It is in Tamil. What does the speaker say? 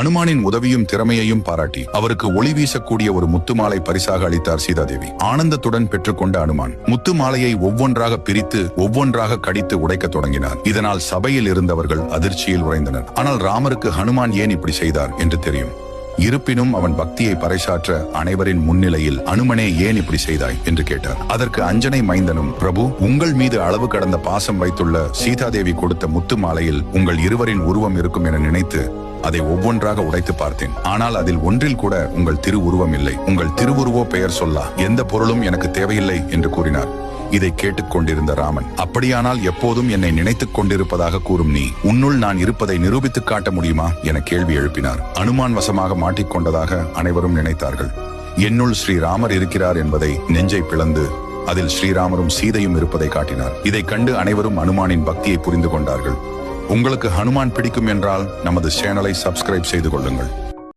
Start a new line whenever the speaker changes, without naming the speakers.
அனுமானின் உதவியும் திறமையையும் பாராட்டி அவருக்கு ஒளி வீசக்கூடிய ஒரு முத்து மாலை பரிசாக அளித்தார் சீதாதேவி. ஆனந்தத்துடன் பெற்றுக்கொண்ட அனுமான் முத்து மாலையை ஒவ்வொன்றாக பிரித்து ஒவ்வொன்றாக கடித்து உடைக்க தொடங்கினார். இதனால் சபையில் இருந்தவர்கள் அதிர்ச்சியில் உறைந்தனர். ஆனால் ராமருக்கு ஹனுமான் ஏன் இப்படி செய்தார் என்று தெரியும். இருப்பினும் அவன் பக்தியை பறைசாற்ற அனைவரின் முன்னிலையில் அனுமனே ஏன் இப்படி செய்தாய் என்று கேட்டார். அதற்கு அஞ்சனை மைந்தனும் பிரபு உங்கள் மீது அளவு கடந்த பாசம் வைத்துள்ள சீதாதேவி கொடுத்த முத்து மாலையில் உங்கள் இருவரின் உருவம் இருக்கும் என நினைத்து அதை ஒவ்வொன்றாக உடைத்து பார்த்தேன். ஆனால் அதில் ஒன்றில் கூட உங்கள் திருவுருவம் இல்லை. உங்கள் திருவுருவோ பெயர் சொல்லா. எந்த பொருளும் எனக்கு தேவையில்லை என்று கூறினார். இதை கேட்டுக் கொண்டிருந்த ராமன் அப்படியானால் எப்போதும் என்னை நினைத்துக் கொண்டிருப்பதாக கூறும் நீ உன்னுள் நான் இருப்பதை நிரூபித்துக் காட்ட முடியுமா? என கேள்வி எழுப்பினார். அனுமான் வசமாக மாட்டிக்கொண்டதாக அனைவரும் நினைத்தார்கள். என்னுள் ஸ்ரீராமர் இருக்கிறார் என்பதை நெஞ்சை பிளந்து அதில் ஸ்ரீராமரும் சீதையும் இருப்பதை காட்டினார். இதைக் கண்டு அனைவரும் அனுமானின் பக்தியை புரிந்து கொண்டார்கள். உங்களுக்கு ஹனுமான் பிடிக்கும் என்றால் நமது சேனலை சப்ஸ்கிரைப் செய்து கொள்ளுங்கள்.